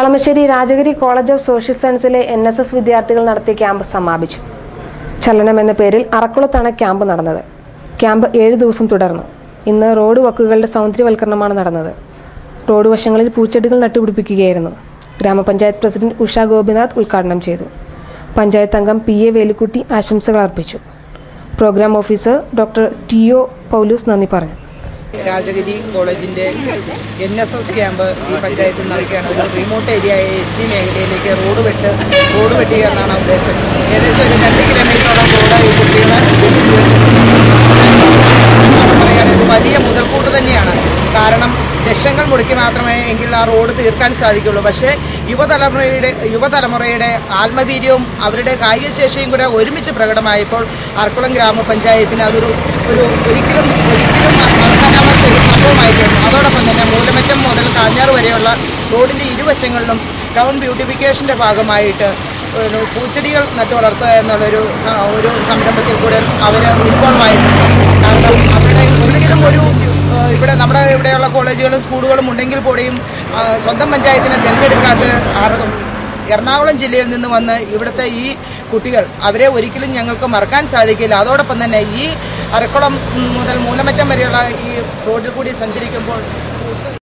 Kalamassery Rajagiri college of social സയൻസിലെ N S S വിദ്യാർത്ഥികൾ നടത്തിയ camp സമാപിച്ചു. ചലനം എന്ന പേരിൽ അറക്കുളത്താണ് ക്യാമ്പ് നടന്നത്. ക്യാമ്പ് ഏഴ് ദിവസം തുടർന്നു. ഇന്ന് റോഡ് വക്കുകളുടെ സൗന്ദര്യവൽക്കരണമാണ് നടന്നത്. റോഡ് വശങ്ങളിൽ പൂച്ചെടികൾ നട്ടുപിടിപ്പിക്കുകയായിരുന്നു. ഗ്രാമപഞ്ചായത്ത് പ്രസിഡന്റ് ഉഷ ഗോപിനാഥ് ഉദ്ഘാടനം ചെയ്തു. പഞ്ചായത്ത് അംഗം പി എ വേലുക്കുട്ടി ആശംസകൾ അർപ്പിച്ചു. Programme officer doctor T O Paulose നന്ദി പറഞ്ഞു. രാജഗിരി കോളേജിന്റെ എൻ എസ് എസ് ക്യാമ്പ് ഈ പഞ്ചായത്തിൽ നടക്കുകയാണ്. ഒരു റിമോട്ട് ഏരിയ എസ് ടി മേഖലയിലേക്ക് റോഡ് വെട്ട് റോഡ് വെട്ടുക എന്നാണ് ഉദ്ദേശം. ഏകദേശം ഒരു രണ്ട് കിലോമീറ്ററോളം റോഡ് ഈ കുട്ടികളെ പറയുകയാണെങ്കിൽ ഒരു വലിയ മുതൽക്കൂട്ട് തന്നെയാണ്. കാരണം ലക്ഷങ്ങൾ മുടക്കി മാത്രമേ എങ്കിൽ ആ റോഡ് തീർക്കാൻ സാധിക്കുള്ളൂ. പക്ഷേ യുവതലമുറയുടെ യുവതലമുറയുടെ ആത്മവീര്യവും അവരുടെ കായികശേഷിയും കൂടെ ഒരുമിച്ച് പ്രകടമായപ്പോൾ അർക്കുളം ഗ്രാമപഞ്ചായത്തിന് അതൊരു ഒരു ഒരിക്കലും ഒരിക്കലും മറക്കാനാവാത്ത ഒരു സംഭവമായി തീർന്നു അതോടൊപ്പം തന്നെ മൂലമറ്റം മുതൽ കാഞ്ഞാറ് വരെയുള്ള റോഡിന്റെ ഇരുവശങ്ങളിലും ടൗൺ ബ്യൂട്ടിഫിക്കേഷന്റെ ഭാഗമായിട്ട് പൂച്ചെടികൾ നട്ടു വളർത്തുക എന്നുള്ളൊരു ഒരു സംരംഭത്തിൽ കൂടെ അവർ ഇൻവോൾവ് ആയിട്ടുണ്ട് കാരണം അവരുടെ എന്തെങ്കിലും ഒരു ഇവിടെ നമ്മുടെ ഇവിടെയുള്ള കോളേജുകളും സ്കൂളുകളും ഉണ്ടെങ്കിൽ കൂടിയും സ്വന്തം പഞ്ചായത്തിനെ തിരഞ്ഞെടുക്കാത്ത ആർക്കും എറണാകുളം ജില്ലയിൽ നിന്ന് വന്ന് ഇവിടുത്തെ ഈ കുട്ടികൾ അവരെ ഒരിക്കലും ഞങ്ങൾക്ക് മറക്കാൻ സാധിക്കില്ല. അതോടൊപ്പം തന്നെ ഈ അരക്കുളം മുതൽ മൂലമറ്റം വരെയുള്ള ഈ റോഡിൽ കൂടി സഞ്ചരിക്കുമ്പോൾ